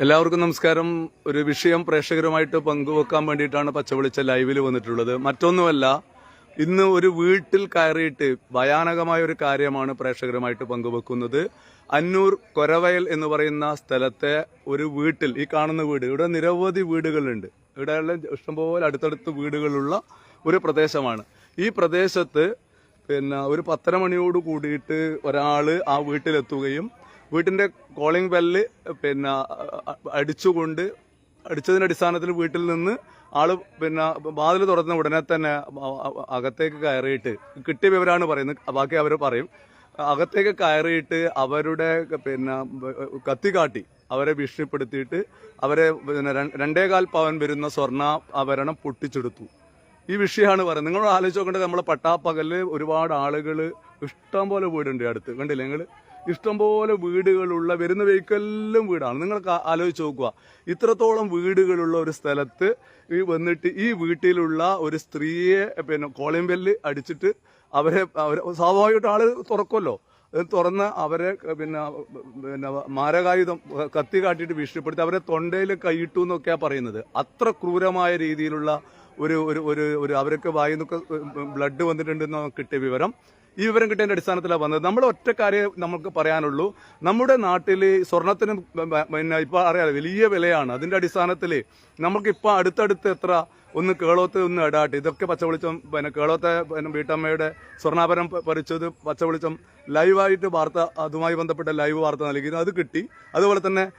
എല്ലാവർക്കും നമസ്കാരം. ഒരു വിഷയം പ്രേക്ഷകരുമായിട്ട് പങ്കുവെക്കാൻ വേണ്ടിയിട്ടാണ് പച്ചവെളിച്ച ലൈവിൽ വന്നിട്ടുള്ളത്. മറ്റൊന്നുമല്ല ഇന്ന് ഒരു വീട്ടിൽ കയറിയിട്ട് ഭയാനകമായ ഒരു കാര്യമാണ് പ്രേക്ഷകരുമായിട്ട് പങ്കുവെക്കുന്നത്. അന്നൂർ കൊരവയൽ എന്ന് പറയുന്ന സ്ഥലത്തെ ഒരു വീട്ടിൽ ഈ കാണുന്ന വീട് ഇവിടെ നിരവധി വീടുകളുണ്ട്. ഇവിടെ ഇഷ്ടംപോലെ അടുത്തടുത്ത് വീടുകളുള്ള ഒരു പ്രദേശമാണ്. ഈ പ്രദേശത്ത് പിന്നെ ഒരു പത്തര മണിയോട് കൂടിയിട്ട് ഒരാൾ ആ വീട്ടിലെത്തുകയും വീട്ടിന്റെ കോളിംഗ് ബെല്ല് പിന്നെ അടിച്ചുകൊണ്ട് അടിച്ചതിന്റെ അടിസ്ഥാനത്തിൽ വീട്ടിൽ നിന്ന് ആൾ പിന്നെ വാതിൽ തുറന്ന ഉടനെ തന്നെ അകത്തേക്ക് കയറിയിട്ട് കിട്ടിയ വിവരമാണ് പറയുന്നത് ബാക്കി അവർ പറയും. അകത്തേക്ക് കയറിയിട്ട് അവരുടെ പിന്നെ കത്തി കാട്ടി അവരെ ഭീഷണിപ്പെടുത്തിയിട്ട് അവരെ പിന്നെ രണ്ടേകാൽ പവൻ വരുന്ന സ്വർണ ആഭരണം പൊട്ടിച്ചെടുത്തു. ഈ വിഷയമാണ് പറയുന്നത്. നിങ്ങൾ ആലോചിച്ച് നോക്കേണ്ടത് നമ്മളെ പട്ടാപ്പകൽ ഒരുപാട് ആളുകൾ ഇഷ്ടം പോലെ വീടുണ്ട് അടുത്ത്. കണ്ടില്ലേ നിങ്ങൾ ഇഷ്ടംപോലെ വീടുകളുള്ള വരുന്ന വെഹിക്കലിലും വീടാണ്. നിങ്ങൾ കാ- ആലോചിച്ച് നോക്കുക. ഇത്രത്തോളം വീടുകളുള്ള ഒരു സ്ഥലത്ത് ഈ വന്നിട്ട് ഈ വീട്ടിലുള്ള ഒരു സ്ത്രീയെ പിന്നെ കോളിംബെല്ല് അടിച്ചിട്ട് അവരെ അവരെ സ്വാഭാവികമായിട്ട് ആൾ തുറക്കുമല്ലോ. തുറന്ന് അവരെ പിന്നെ പിന്നെ മാരകായുധം കത്തി കാട്ടിയിട്ട് ഭീഷണിപ്പെടുത്തി അവരെ തൊണ്ടയിൽ കൈയിട്ടു എന്നൊക്കെയാണ് പറയുന്നത്. അത്ര ക്രൂരമായ രീതിയിലുള്ള ഒരു ഒരു ഒരു ഒരു അവരൊക്കെ വായിൽ നിന്നൊക്കെ ബ്ലഡ് വന്നിട്ടുണ്ടെന്ന് കിട്ടിയ വിവരം. ഈ വിവരം കിട്ടിയതിന്റെ അടിസ്ഥാനത്തിലാണ് വന്നത്. നമ്മുടെ ഒറ്റ കാര്യം നമുക്ക് പറയാനുള്ളൂ. നമ്മുടെ നാട്ടിൽ സ്വർണത്തിന് പിന്നെ ഇപ്പോൾ അറിയാലോ വലിയ വിലയാണ്. അതിന്റെ അടിസ്ഥാനത്തിൽ നമുക്കിപ്പോൾ അടുത്തടുത്ത് എത്ര ഒന്ന് കേളോത്ത് ഒന്ന് ഇടാട്ട് ഇതൊക്കെ പച്ചവെളിച്ചം പിന്നെ കേളോത്തെ പിന്നെ വീട്ടമ്മയുടെ സ്വർണാഭരണം പ- പറിച്ചത് പച്ചവെളിച്ചം ലൈവായിട്ട് വാർത്ത അതുമായി ബന്ധപ്പെട്ട ലൈവ് വാർത്ത നൽകി അത് കിട്ടി. അതുപോലെ തന്നെ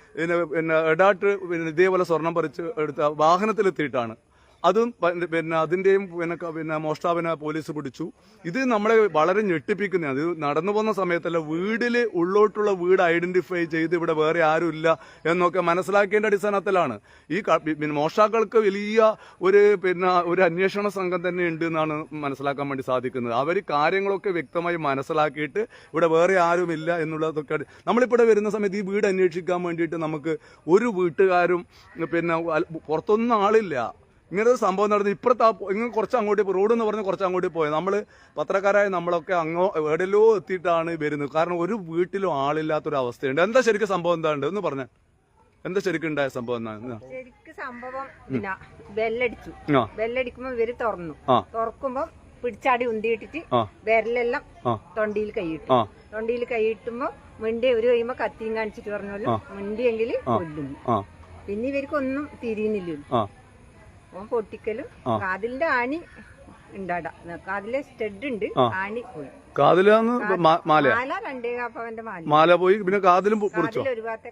പിന്നെ ഇടാട്ട് പിന്നെ ഇതേപോലെ സ്വർണം പറിച്ച് എടുത്ത വാഹനത്തിലെത്തിയിട്ടാണ്. അതും പിന്നെ അതിന്റെയും പിന്നെ പിന്നെ മോഷ്ടാവിനെ പോലീസ് പിടിച്ചു. ഇത് നമ്മളെ വളരെ ഞെട്ടിപ്പിക്കുന്നതാണ് ഇത് നടന്നു പോകുന്ന സമയത്തല്ല വീടിൽ ഉള്ളോട്ടുള്ള വീട് ഐഡന്റിഫൈ ചെയ്ത് ഇവിടെ വേറെ ആരും ഇല്ല എന്നൊക്കെ മനസ്സിലാക്കേണ്ട അടിസ്ഥാനത്തിലാണ്. ഈ മോഷ്ടാക്കൾക്ക് വലിയ ഒരു പിന്നെ ഒരു അന്വേഷണ സംഘം തന്നെ ഉണ്ട് എന്നാണ് മനസ്സിലാക്കാൻ വേണ്ടി സാധിക്കുന്നത്. അവർ കാര്യങ്ങളൊക്കെ വ്യക്തമായി മനസ്സിലാക്കിയിട്ട് ഇവിടെ വേറെ ആരുമില്ല എന്നുള്ളതൊക്കെ നമ്മളിപ്പോൾ വരുന്ന സമയത്ത് ഈ വീട് അന്വേഷിക്കാൻ വേണ്ടിയിട്ട് നമുക്ക് ഒരു വീട്ടുകാരും പിന്നെ പുറത്തൊന്നും ആളില്ല. ഇങ്ങനെ ഒരു സംഭവം നടന്ന്. ഇപ്പുറത്ത് ആ ഇങ്ങനെ കുറച്ച് അങ്ങോട്ട് റോഡ് എന്ന് പറഞ്ഞ് കുറച്ച് അങ്ങോട്ട് പോയത് നമ്മൾ പത്രക്കാരായ നമ്മളൊക്കെ അങ്ങോ എവിടെയല്ലോ എത്തിയിട്ടാണ് വരുന്നത്. കാരണം ഒരു വീട്ടിലും ആളില്ലാത്തൊരു അവസ്ഥയുണ്ട്. എന്താ ശരിക്കും സംഭവം എന്താ ഉണ്ട് എന്ന് പറഞ്ഞ. എന്താ ശരിക്കും ഉണ്ടായ സംഭവം എന്നാ ശരിക്ക് സംഭവം പിന്നെ ബെല്ലടിച്ചു ബെല്ലടിക്കുമ്പോ ഇവർ തുറന്നു. തുറക്കുമ്പോ പിടിച്ചാടി ഉന്തിയിട്ടിട്ട്. വിരലെല്ലാം. തൊണ്ടിയിൽ കൈയിട്ടു. തൊണ്ടിയിൽ കൈയിട്ടുമ്പോ മിണ്ടി ഒരു കഴിയുമ്പോ കത്തിയും കാണിച്ചിട്ട് പറഞ്ഞോളൂ ആ. മിണ്ടിയെങ്കിൽ. കൊല്ലുന്നു. പിന്നെ ഇവർക്കൊന്നും തിരിയുന്നില്ല ആ. ഓൻ പൊട്ടിക്കലും. കാതിലിന്റെ ആണി ഉണ്ടാടാ. കാതിലെ സ്റ്റഡ് ഉണ്ട്. ആണി പോയി. കാതിലാന്ന് മാല മാല രണ്ടേ കാപ്പവന്റെ മാല മാല പോയി പിന്നെ കാതിലും പൊ- പൊളിച്ചോ ഒരു ഭാഗത്തെ